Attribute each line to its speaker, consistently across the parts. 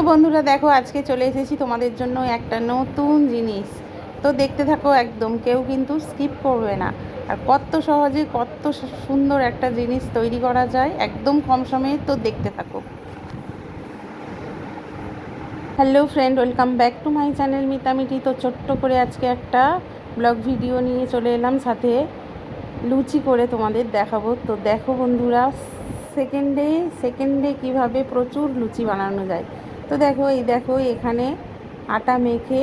Speaker 1: তো বন্ধুরা দেখো, আজকে চলে এসেছি তোমাদের জন্য একটা নতুন জিনিস। তো দেখতে থাকো একদম, কেউ কিন্তু স্কিপ করবে না। আর কত সহজে কত সুন্দর একটা জিনিস তৈরি করা যায়, একদম কম সময়ে তো দেখতে থাকো। Hello friend welcome back to my channel মিতামিটি তো ছোট্ট করে আজকে একটা ব্লগ ভিডিও নিয়ে চলে এলাম, সাথে লুচি করে তোমাদের দেখাবো। তো দেখো বন্ধুরা সেকেন্ডে সেকেন্ডে কীভাবে প্রচুর লুচি বানানো যায়। তো দেখো, এই দেখো, এখানে আটা মেখে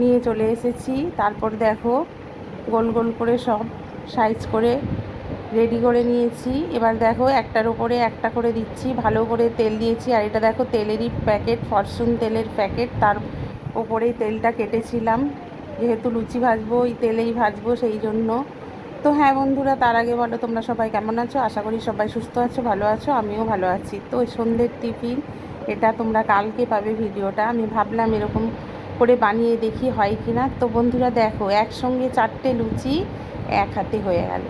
Speaker 1: নিয়ে চলে এসেছি। তারপর দেখো, গোল গোল করে সব সাইজ করে রেডি করে নিয়েছি। এবার দেখো, একটার উপরে একটা করে দিচ্ছি। ভালো করে তেল দিয়েছি। আর এটা দেখো, তেলেরই প্যাকেট ফরচুন তেলের প্যাকেট তার ওপরেই তেলটা কেটেছিলাম। যেহেতু লুচি ভাজবো, ওই তেলেই ভাজবো সেই জন্য। তো হ্যাঁ বন্ধুরা, তার আগে বলো, তোমরা সবাই কেমন আছো? আশা করি সবাই সুস্থ আছো, ভালো আছো, আমিও ভালো আছি। তো সন্ধ্যের টিফিন এটা তোমরা কালকে পাবে ভিডিওটা। আমি ভাবলাম এরকম করে বানিয়ে দেখি হয় কি না তো বন্ধুরা দেখো, একসঙ্গে চারটে লুচি এক হাতে হয়ে গেল।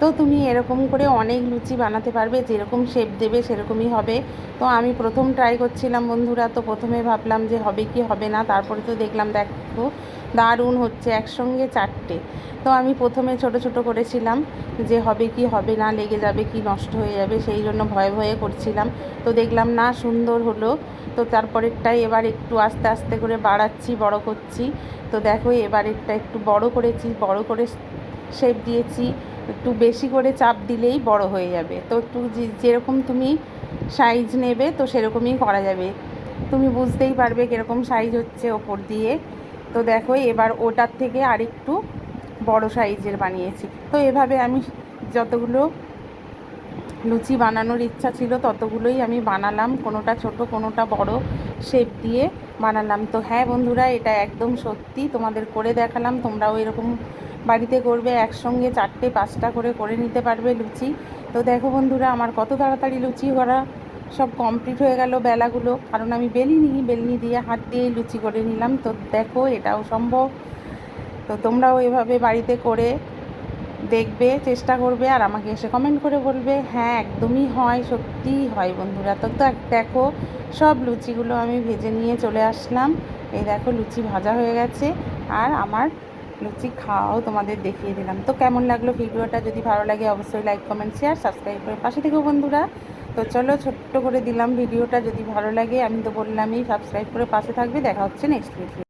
Speaker 1: তো তুমি এরকম করে অনেক লুচি বানাতে পারবে, যেরকম শেপ দেবে সেরকমই হবে। তো আমি প্রথম ট্রাই করছিলাম বন্ধুরা, তো প্রথমে ভাবলাম যে হবে কি হবে না, তারপরে তো দেখলাম দেখো দারুণ হচ্ছে একসঙ্গে চারটে। তো আমি প্রথমে ছোট ছোট করেছিলাম যে হবে কি হবে না, লেগে যাবে কি নষ্ট হয়ে যাবে, সেই জন্য ভয়ে ভয়ে করছিলাম। তো দেখলাম না, সুন্দর হলো। তো তারপরেরটাই এবার একটু আস্তে আস্তে করে বাড়াচ্ছি, বড় করছি। তো দেখো এবারেরটা একটু বড় করেছি, বড় করে শেপ দিয়েছি। একটু বেশি করে চাপ দিলেই বড় হয়ে যাবে। তো একটু যেরকম তুমি সাইজ নেবে, তো সেরকমই করা যাবে। তুমি বুঝতেই পারবে কীরকম সাইজ হচ্ছে ওপর দিয়ে। তো দেখো, এবার ওটার থেকে আরেকটু বড় সাইজের বানিয়েছি। তো এভাবে আমি যতগুলো লুচি বানানোর ইচ্ছা ছিল, ততগুলোই আমি বানালাম। কোনোটা ছোট, কোনোটা বড় শেপ দিয়ে বানালাম। তো হ্যাঁ বন্ধুরা, এটা একদম সত্যি। তোমাদের করে দেখালাম, তোমরাও এরকম বাড়িতে করবে, একসঙ্গে চারটে, পাঁচটা করে করে নিতে পারবে লুচি। তো দেখো বন্ধুরা, আমার কত তাড়াতাড়ি লুচি করা সব কমপ্লিট হয়ে গেল বেলাগুলো। কারণ আমি বেলিনি, বেলনি দিয়ে হাত দিয়েই লুচি করে নিলাম। তো দেখো, এটাও সম্ভব। তো তোমরাও এভাবে বাড়িতে করে দেখবে, চেষ্টা করবে আর আমাকে এসে কমেন্ট করে বলবে। হ্যাঁ একদমই হয় সত্যিই হয় বন্ধুরা। তো দেখো, সব লুচিগুলো আমি ভেজে নিয়ে চলে আসলাম। এই দেখো, লুচি ভাজা হয়ে গেছে। আর আমার লুচি খাওয়াও তোমাদের দেখিয়ে দিলাম। তো কেমন লাগল ভিডিওটা? যদি ভালো লাগে অবশ্যই লাইক কমেন্ট শেয়ার সাবস্ক্রাইব করে পাশে থেকেও বন্ধুরা। তো চলো ছোট্ট করে দিলাম ভিডিওটা। যদি ভালো লাগে, আমি তো বললামই সাবস্ক্রাইব করে পাশে থাকবে। দেখা হচ্ছে নেক্সট ভিডিও